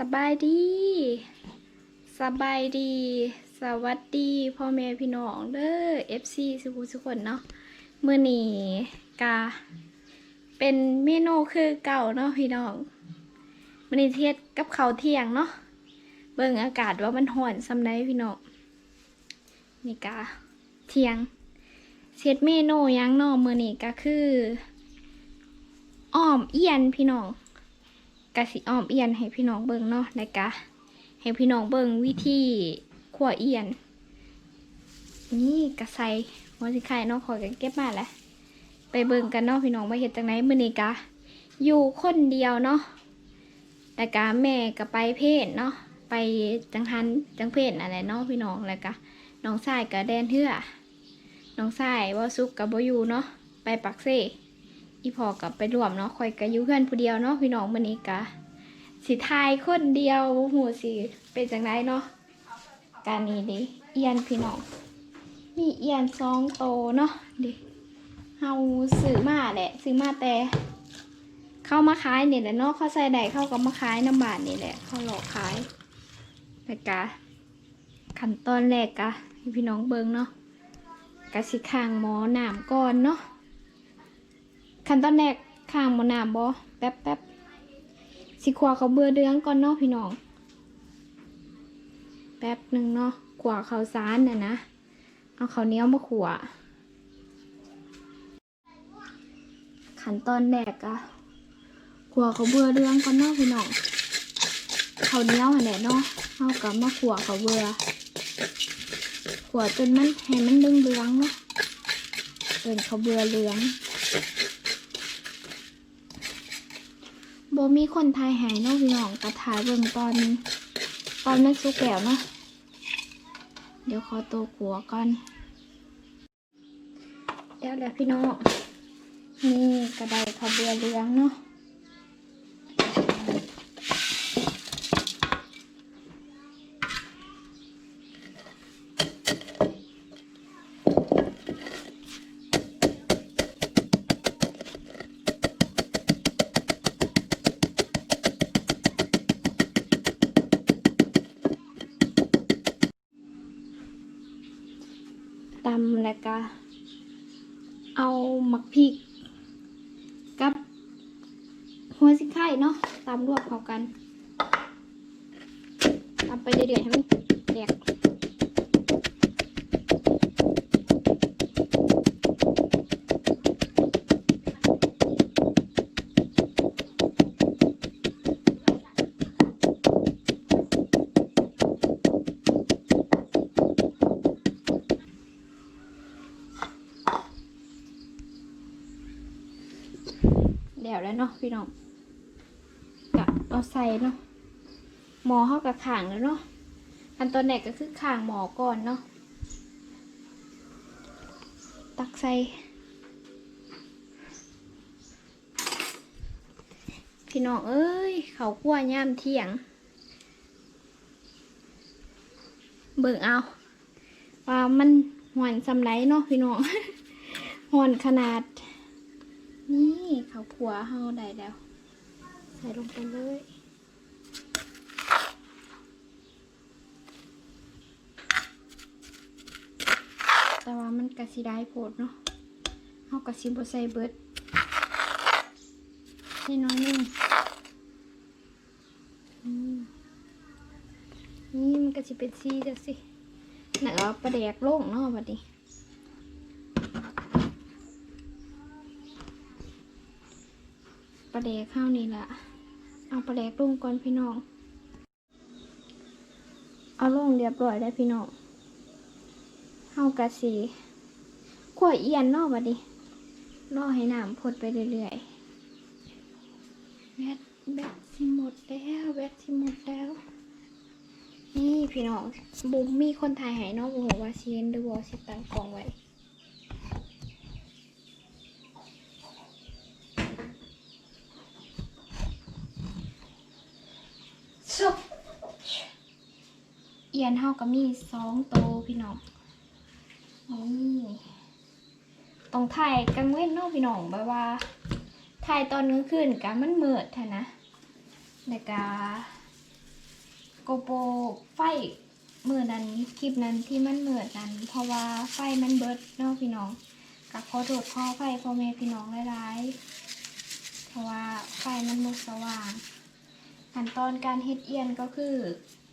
สบายดี สบายดี สวัสดีพ่อแม่พี่น้องเด้อ FC สุขุสุขคนเนาะมื้อนี้กา เป็นเมนูคือเก่าเนาะพี่น้องมื้อนี้เทศกับเขาเที่ยงเนาะเบิ่งอากาศว่ามันร้อนซำใดพี่น้องนี่กาเที่ยงเฮ็ดเมนูยังเนาะมื้อนี้ก็คืออ้อมเอียนพี่น้อง กะสิอ้อมเอียนให้พี่น้องเบิ่งเนาะแล้วกะให้พี่น้องเบิ่งวิธีขั่วเอียน นี่กะใส่หัวสิไข่เนาะขอยก็เก็บมาแหละไปเบิ่งกันเนาะพี่น้องว่าเฮ็ดจังไดมื้อนี้กะอยู่คนเดียวเนาะแล้วกะแม่ก็ไปเพศเนาะไปจังหันจังเพศอะไรเนาะพี่น้องแล้วกะน้องชายก็แดนเทื่อน้องชายว่าสุกกับบ่อยู่เนาะไปปักเซ่ อีพอกับไปรวมเนาะคอยกะอยู่เพื่อนผู้เดียวเนาะพี่น้องมื้อนี้กะสิทายคนเดียวบ่ฮู้สิเป็นจังไดเนาะการนี้ดิเอียนพี่น้องมีเอียนสองโตเนาะดิเฮาซื้อมาแหละซื้อมาแต่ เข้ามาขายนี่แหละเนาะเขาใส่ได้เข้าก็มาขายน้ำบาทนี่แหละเขาหลอกขายแล้วกะขั้นตอนแรกกะพี่น้องเบิ่งเนาะกะสิข้างหมอหน้ำก่อนเนาะ ขั้นตอนแรกข้างหมอน้ำบอแป๊บแป๊บสิขวาเขาเบื่อเดืองก่อนเนาะพี่น้อง แป๊บหนึ่งเนาะขวาเขาวสารน่ะนะ เอาเขาเนี้ยมาขวาขั้นตอนแรกอะขวาเขาเบื่อเดืองก่อนเนาะพี่น้อง เขาเนี้ยวอันแหละเนาะเอากับมาขวาเขาเบื่อขวาจนมันให้มันเรืองเรืองเนาะเป็นเขาเบื่อเหลือง บ่มีคนทายหายนอกพี่น้องกระถ่ายเบิ่งตอน ตอนมันสุกแล้วเนาะเดี๋ยวขอตัวกัวก่อนแล้วแหละพี่น้องนี่กระไดขบวเบือเหลืองเนาะ ก็ เอาหมักพริก กับ หัวสิไข่เนาะตามรวบเข้ากันตามไปเรื่อยๆให้มันแตก แล้วเนาะพี่น้องกะเอาใส่เนาะหมอเข้ากับข่างแล้วเนาะอันตอนแรกก็คือข่างหมอก่อนเนาะตักใส่พี่น้องเอ้ยเขาขั้วย่ามเที่ยง เบิ่งเอาว่ามันหวนสำไรเนาะพี่น้องหวนขนาด นี่เขาขัวเฮาได้แล้ว ใส่ลงไปเลยแต่ว่ามันกะสิได้โพดเนาะเฮากะสิบ่ใส่เบิดใส่น้อยนึงนี่มันก็สิเป็นสีจังสิน่ะเอาปลาแดกลงเนาะบัดนี้ ลาแดกข้าวนี่แหละเอาปลาแดกลงก่อนพี่น้อง เอาลงเรียบร้อยได้วพี่น้องเฮากะสีขวดเอียนนอกบัดนี้รอให้น้ำพดไปเรื่อยๆแบตแบตสิหมดแล้วแบตสิหมดแล้ว นี่พี่น้องบุมมีคนถ่ายให้เนอกบอกว่าเชียนดูบอสิตังกล่องไว้ สุกเอียนเฮาก็มีสองโตพี่น้องนี่ต้องถ่ายกลางเว้นเนาะพี่น้องแบบว่าถ่ายตอนกลางคืนกะมันเมิดแท้นะแล้วก็โกโปรไฟมือนั้นคลิปนั้นที่มันเมือดนั้น เพราะว่าไฟมันเบิดเนาะพี่น้องกับขอโทษพ่อไฟพ่อแม่พี่น้องหลายๆเพราะว่าไฟมันมุสว่างขั้นตอนการเฮ็ดเอียนก็คือ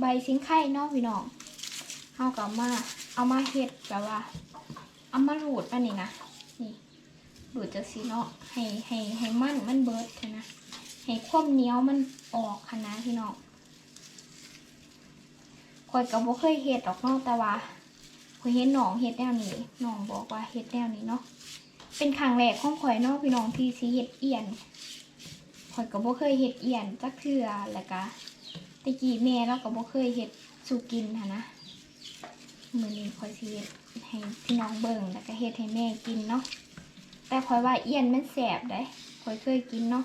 ใบซิงไข่เนาะพี่น้องเอากลับมาเอามาเฮ็ดแบบว่า เอามารูดไปนี่นะนี่รูดจากสีเนาะให้ให้ให้มันมันเบิดเถอะนะให้ความเหนียวมันออกค่ะนะพี่น้องข่อยก็บ่เคยเฮ็ดดอกนาะแต่ว่าข่อยเห็นน้องเฮ็ดแนวนี้น้องบอกว่าเฮ็ดแนวนี้เนาะเป็นครั้งแรกของข่อยเนาะพี่น้องที่สิเฮ็ดเอียนข่อยก็บ่เคยเฮ็ดเอียนจักเทื่อแล้วก็ ตะกี้แม่เราก็บ่เคยเฮ็ดสู่กินหันนะมือนี้ข่อยสิเฮ็ดให้พี่น้องเบิ่งแล้วก็เฮ็ดให้แม่กินเนาะแต่ข่อยว่าเอียนมันแสบได้ข่อยเคยกินเนาะ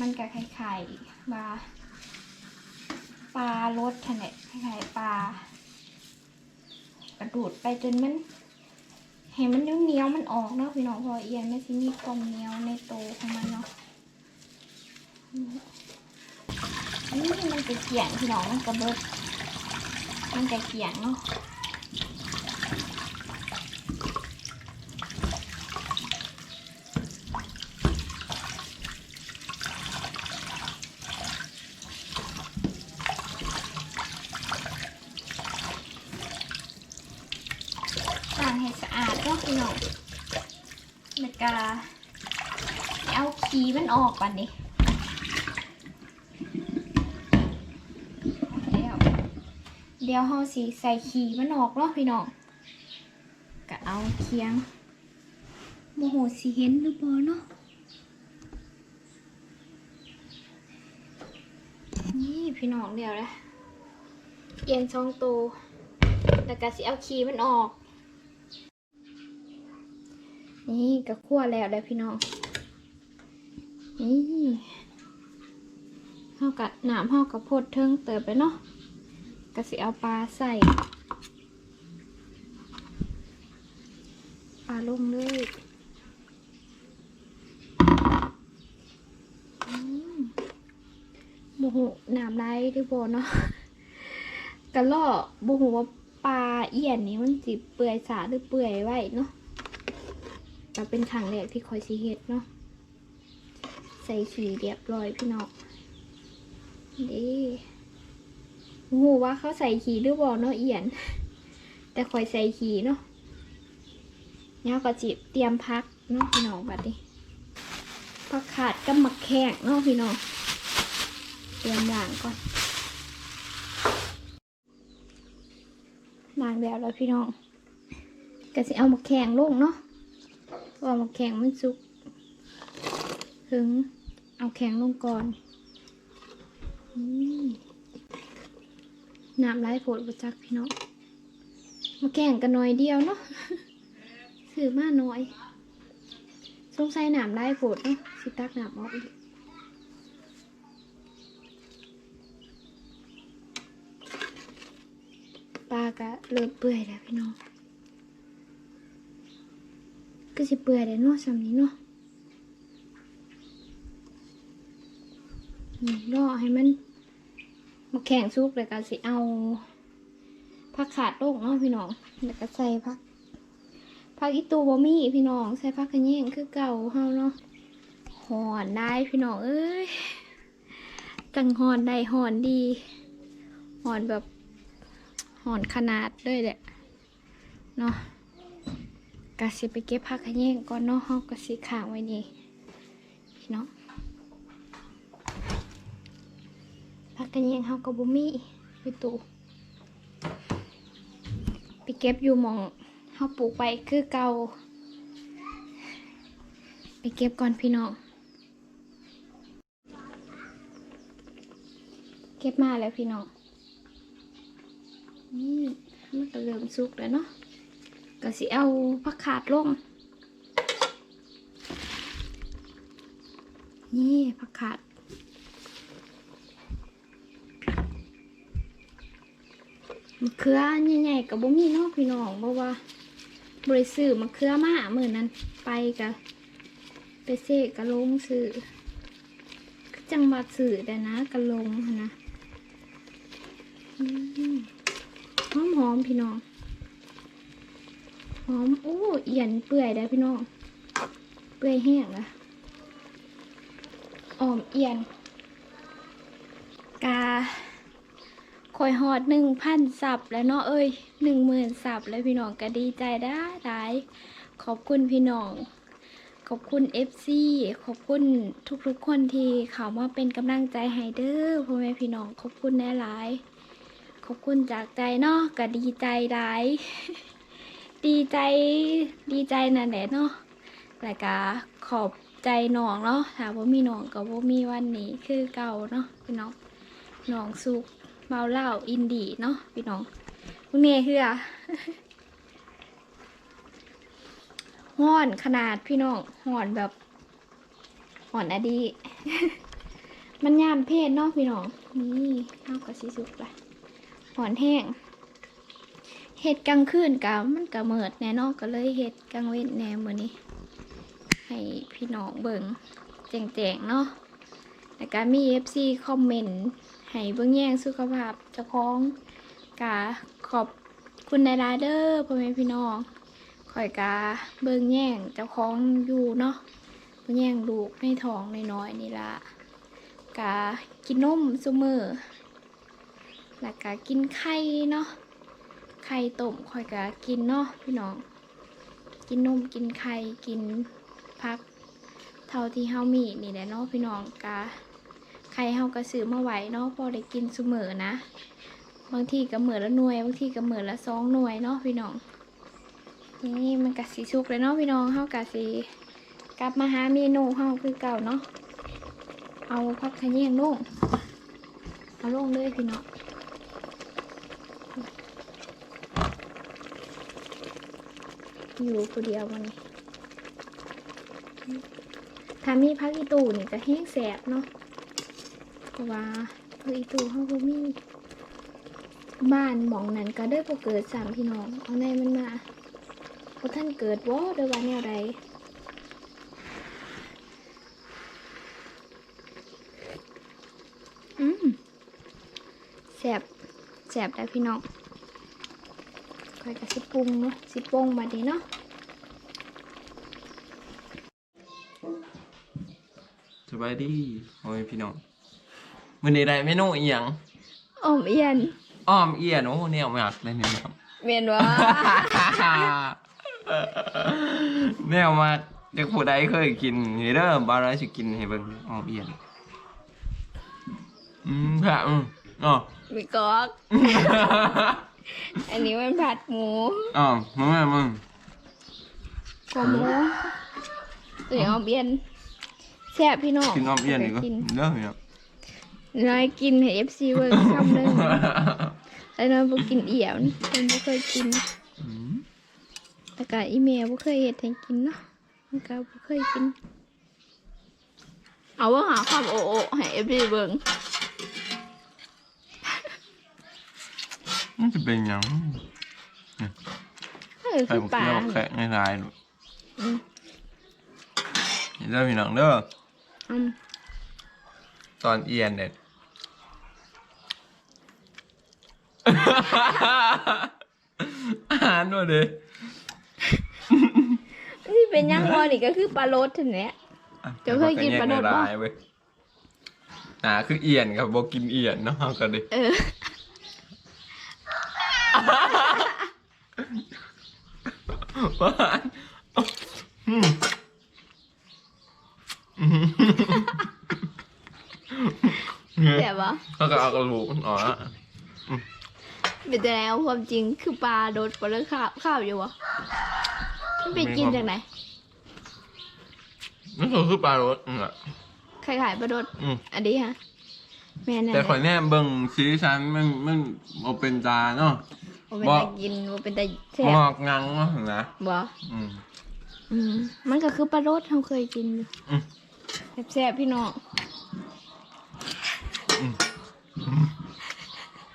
มันก็คล้ายๆว่าปลารสแหละคล้ายๆปลากระดูดไปจนมันให้มันเหนียวมันออกเนาะพี่น้องพอเอียนไมันสิมีความเหนียวในโตของมันเนาะ นี่มันจะเกี่ยงพี่น้องมันกระเบิด มันจะเกี่ยงเนาะล้างให้สะอาดเนาะพี่น้องแล้วก็เอาขี้มันออกก่อนดิเดี๋ยว เดี๋ยวเราสิใส่ขี้มันออกเนาะพี่น้องก็เอาเคียงโมโหสิเห็นหรือเปล่าเนาะนี่พี่น้องเดี๋ยวนะเอียนช่องโตวแล้วก็สิเอาขี้มันออก นี่ก็คั่วแล้วได้พี่น้องนี่เฮากับน้ำเฮากับพดเทิงเติบไปเนาะ ก็สิเอาปลาใส่ปลาลงเลยอืมโมโหน้ำไรหรือบ่เนาะกระล่อบ่ฮู้ว่าปลาเอียนนี่มันสิเปื่อยสาหรือเปื่อยไว้เนาะก็เป็นครั้งแรกที่คอยสิเฮ็ดเนาะใส่ขี้เรียบร้อยพี่น้องด้ บ่ฮู้ว่าเขาใส่ขีหรือบ่เนาะเอียน แต่คอยใส่ขีเนาะเนี่ยก็จิเตรียมพักเนาะพี่น้องบัดนี้ผักขาดกับมักแขกเนาะพี่น้องเตรียมล้างก่อนล้างแล้วแล้วพี่น้องก็สิเอามาแข่งลงเนาะเพราะว่ามาแข่งมันสุก ถึงเอาแข็งลงก่อนอืม น้ำไหลโผดประจักพี่น้องมาแข่งกันหน่อยเดียวเนาะถือมาหน่อย สงสัยน้ำไหลโผดเนาะสิตักน้ำออกอีกปลาก็เริ่มเปื่อยแล้วพี่น้องก็สิเปื่อยแล้วเนาะสำนี้เนาะนี่รอให้มัน มาแข่งซุกเลยก็สิเอาผักขาดลงเนาะพี่น้องแล้วก็ใส่ผักผักอีตูบ่มีพี่น้อง ใส่ผักกระเยงคือเก่าเฮาเนาะหอนได้พี่น้องเอ้ยจังหอนได้หอนดีหอนแบบหอนขนาดด้วยแหละเนาะกะสิไปเก็บผักขะแยงก่อนเนาะเฮากะสิข้างไว้นี่พี่น้อง ผักขะแยงเฮาก็บ่มีอยู่ตู้ไปเก็บอยู่มองเฮาปลูกไปคือเก่าไปเก็บก่อนพี่น้องเก็บมาแล้วพี่น้องนี่มันก็เริ่มสุกแล้วเนาะก็สิเอาผักขาดลง นี่ผักขาด มะเขือใหญ่ๆกับบ่มีนาะพี่น้องเพราะว่าบริสื่อมะเขือมาเหมือนนั้นไปกะไปเสกกะลงสื่อจังหวัดสื่อแต่นะกะลงนะหอมหอมพี่น้องหอมโอ้เอียนเปื่อยได้พี่น้องเปื่อยแห้งนะอ่อมเอียนกา คอยหอดหนึ่งพันสับแล้วเนาะเอ้ยหนึ่งหมื่นสับแล้วพี่น้องก็ดีใจได้ได้ขอบคุณพี่น้อง ขอบคุณ FC ขอบคุณทุกๆคนที่เขามาเป็นกำลังใจให้เด้อพ่อแม่พี่น้องขอบคุณแน่หลายขอบคุณจากใจเนาะก็ดีใจหลายดีใจดีใจนั่นแหละเนาะแล้วก็ขอบใจน้องเนาะถ้าว่ามีน้องก็บ่มีวันนี้คือเก่าเนาะพี่น้องน้องสุก เบาเหล่าอินดีเนาะพี่น้องพวกนี้คืออห่อนขนาดพี่น้องห่อนแบบห่อนอดี มันยามเพศเนาะพี่น้องนี่เอากระสิสุกละห่อนแห้งเห็ดกลางคืนกะมันกะเมิดแน่นอนก็เลยเห็ดกลางเว้นแน่มือนี้ ให้พี่น้องเบิ่งแจงๆเนาะแล้วก็มี FC คอมเมนต์ ให้เบิ่งแย่งสุขภาพเจ้าของกะขอบคุณในรายเด้อพ่อแม่พี่น้องข่อยกะเบิ่งแย่งเจ้าของอยู่เนาะเบิ่งแย่งลูกในท้องน้อยๆนี่ละกะกินนมซุมือแล้วก็กินไข่เนาะไข่ต้มข่อยก็กินเนาะพี่น้อง กินนมกินไข่กินพัก เท่าที่เฮามีนี่แหละเนาะพี่น้องกะ ไข่เฮาก็ซื้อมาไหวเนาะพอได้กินเสมอนะ บางทีก็เหมือละหน่วย บางทีก็เหมือละสองหน่วยเนาะพี่น้อง นี่มันก็สีสุกเลยเนาะพี่น้องเฮากะสีกลับมาหาเมนูเฮาคือเก่าเนาะ เอาพักขะแยงลงเอาลงเลยพี่น้องอยู่คนเดียวมันนี้ถ้ามีพักอีตูนี่จะแห้งแสบเนาะ เพราะว่าพักอีตูเขาก็มีบ้านหมองนั้นก็ได้พอเกิดสามพี่น้องเอาในมันมาพอท่านเกิดว่าเดยววันแนวใดอืมแสบแสบได้พี่น้องคอยกับสิปรุงเนาะสิปรุงมาดีเนาะสบายดีโอ้ยพี่น้อง มื้อนี้ได้เมนูอีหยังออมเอียนอ้อมเอียนโอ้แนวมากเลยเนี่ยครับ เมียนวะแนวมากเด็กผู้ใดเคยกินนี่เด้อบาราสิกินให้เบิ่งอ้อมเอียนอืมค่ะอืมอ๋อ มีกอก อันนี้มันผัดหมูอ๋อมึงแม่มึงกว่าหมูตัวนี้ออมเอียนแซ่บพี่น้องกินอ้อมเอียนอีกก็กิน เด้อพี่น้อง น้อยกินให้เอฟซีเวิร์คำหนึงแล้วน้อยบ่กินเอี่ยวนี่มันบ่เคยกินอืมแล้วก็อีเมลบ่เคยเฮ็ดให้กินเนาะมันก็บ่เคยกิน เอาว่าหาความโอโอให้เอฟซีเบิ่งมันจะเป็นหยังเออใส่คือบุกปลาเที่ยวแขกง่ายๆลูกอืมนี่เด้อพี่น้องเด้อ อืม ตอนเอียนเนี่ย อาหารด้วยเด้นี่เป็นยังวอนี่ก็คือปลาโรสเท่านั้นแหละเดี๋ยวเคยกินปลาโดดปะเว้ยอ่าคือเอียนกับบอกกินเอียนเนาะก็ดิเออหวานอืมอืมแต่ว่าเขาก็เอากระดูกมันออกอะ เป็นแต่แล้วความจริงคือปลาโดดปลาเลือข้าวข้าวอยู่วะมันไปกินจากไหนนั่นก็คือปลารสนั่นแหละใครขายปลาโดดอืมอันนี้ฮะแม่นั่นแต่ข่อยแน่เบิ่งสีสันมันมันเอาเป็นจาเนาะว่าเป็นบ่ตากินว่าเป็นตาแซ่หมบอกงังเนาะนะบ่อืม อืมมันก็คือปลาโดดเราเคยกินอยู่อืม แซ่บๆพี่น้อง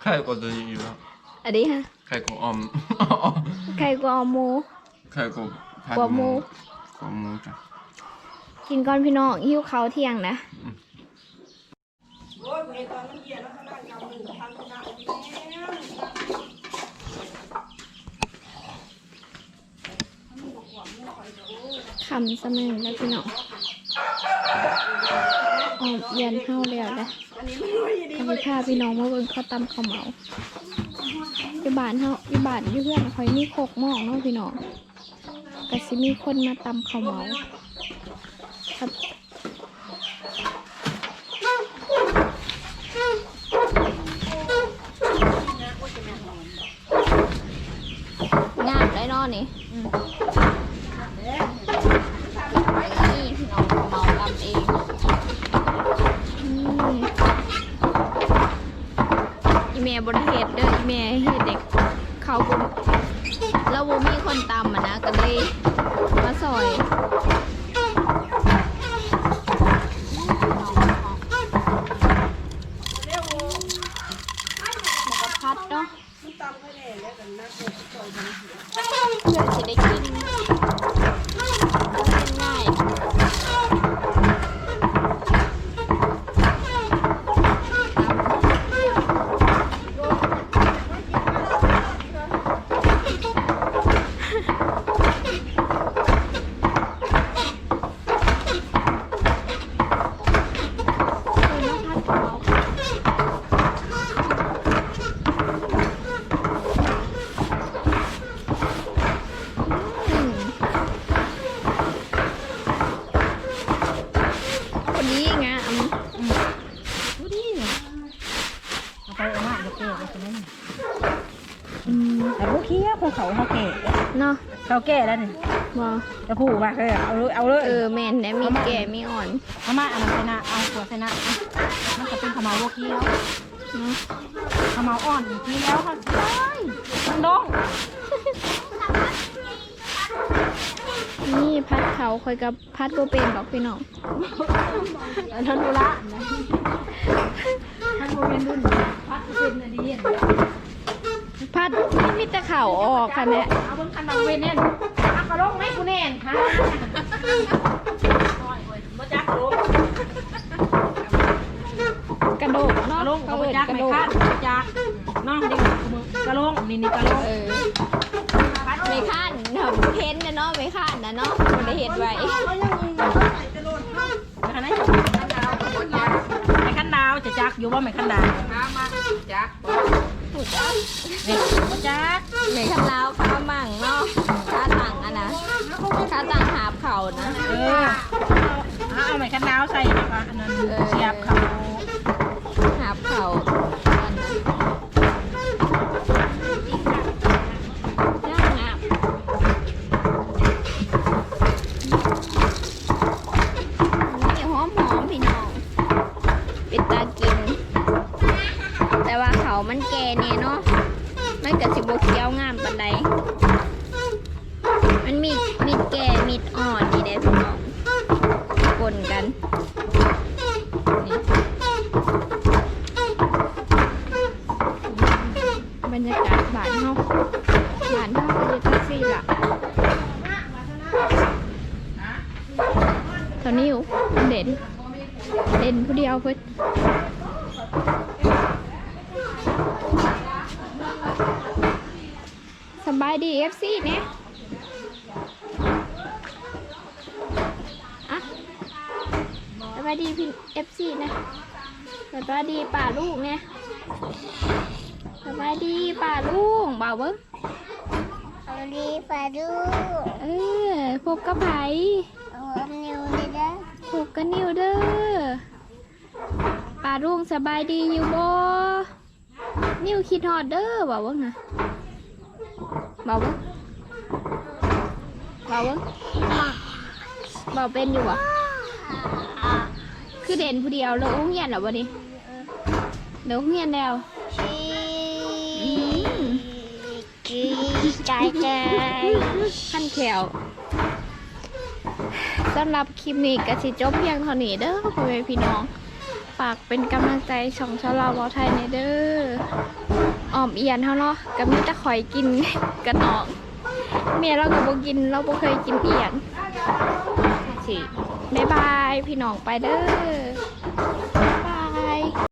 ไข่ก็จะอยู่แล้ว อันนี้ฮะ ไข่ของออม ไข่กวาหมู ไข่ก็ผัดกว่าหมูกว่าหมูจ้ะกินก่อนพี่น้องหิวเขาวเที่ยงนะอืมตอนมันเย็นแล้วข้างล่างกำหนึ่งพันหน้าเอาไปแล้วคำเสมอแล้วพี่น้องออกเย็นเฮาแล้วนะอันนี้ไม่รู้ยี่ดีอันนี้พาพี่น้องมาเบิ่งข้าวตำข้าวเหมา อยู่บ้านเฮาอยู่บ้านอยู่เพื่อนคอยมีโคกหม้อเนาะพี่น้องก็สิมีคนมาตำข้าวเหมาครับงามได้เนอนนี่นี่พี่น้องเขาเมาลำเองนี่อีเมย์บริเหตุเด้ออีเมย์เฮ็ดเด็กเขาบุแล้วบ่มีคนตำอะนะก็เลยมาซอยหมกพัดเนาะ มันตำให้แน่แล้วกันนะตัวต่อยกัน เพื่อจะได้กินง่ายอืมคนนี้งาม ดูดิเอาไปเอามา เดี๋ยวเก๋ไปคนนั้นอืมแต่พวกขี้ของเขาเขาเก๋เนาะเขาเก๋แล้วนี่ว่าจะผูกมาเลยเอาเลยเอาเลยเออแม่นได้มีแก่มีอ่อนเอามาเอามาใส่หน้าเอาหัวใส่หน้าเอามันจะเป็นขาวเหมาพวกขี้แล้วเนาะขาวเหมาอ่อนขี้แล้วเขาใช่มันดงนี่พัดเขาคอยกับพัดโบเป็นบอกพี่น้องอันนั้นดูละ นะมันโมเป็นรุ่นพัดเป็นอะดีพัดนี่มีแต่เข่าออกค่ะเนี่ยเอาบนคันดังเวนเน่นเอากระโลกไหมกูแน่นฮะมาจักกระโลกกระโดดกเนาะระโลกเขากระเอิดจักกระไม่โดดคาดจักน้องเด็กกระโลกนี่นี่กระโลกเออไม่ข้านเนาะเพ้นนะเนาะไม่ข้านนะเนาะคนได้เห็นไว้ เขายังมีเขาใส่ตลอดเขา ไม่คันไหนไม่คันดาว จะจักอยู่ว่าไม่คันดาถูกจ้าเนี่ยบ่จักไม่ข้านลาวข้ามั่งเนาะข้าต่างอะนะข้าต่างหาบเข่านะ เออเอาเอาไม่คันดาวใส่นะคะอันนั้นเสียบเขา หาบเข่าอันนั้นย่างงามนี่หอมหอมๆพี่น้องเป็นตากิน แต่ว่าเขามันแก่เนี่ยเนาะมันกับสิบเคี้ยวงามปันใดมันมีมีดแก่มีดอ่อนนี่เด้พี่น้องปนกันนี่บรรยากาศบ้านเฮาบ้านเฮาก็จะจังซี่ล่ะตอนนี้อยู่เด่น เด่นผู้เดียวเพิ่นสบายดีเอฟซีเนี่ยอะสบายดีพี่เอฟซีนะสบายดีป่าลูกเนี่ยสบายดีป่าลูกเบาเบิ้งเอาดีปลาดูเออพบกับไผเอาอันนิ้วนี่นะพบกับนิวเด้อ ป่าลูกสบายดีอยู่บ่นิวคิดฮอดเด้อเบาเบิ้งนะเบาบิ้งเบาบิ้งเป็นอยู่บ่คือเด่นผู้เดียวเลยอุ้งเงียนเหรอวะนี่เดี๋ยวอุ้งเงียนแล้วชีจีใจใจขั้นแขวสำหรับคลิปนี้ก็สิจบเพียงเท่านี้เด้อพ่อแม่พี่น้อง ฝากเป็นกำลังใจช่องชาวลาวเวาไทยในเด้ออ่อมเอียนเท่าเนาะก็มีแต่คอยกินกันน้องเมียเราก็บ่กินเราบ่เคยกินเอียนสิบ๊ายบายพี่น้องไปเด้อไป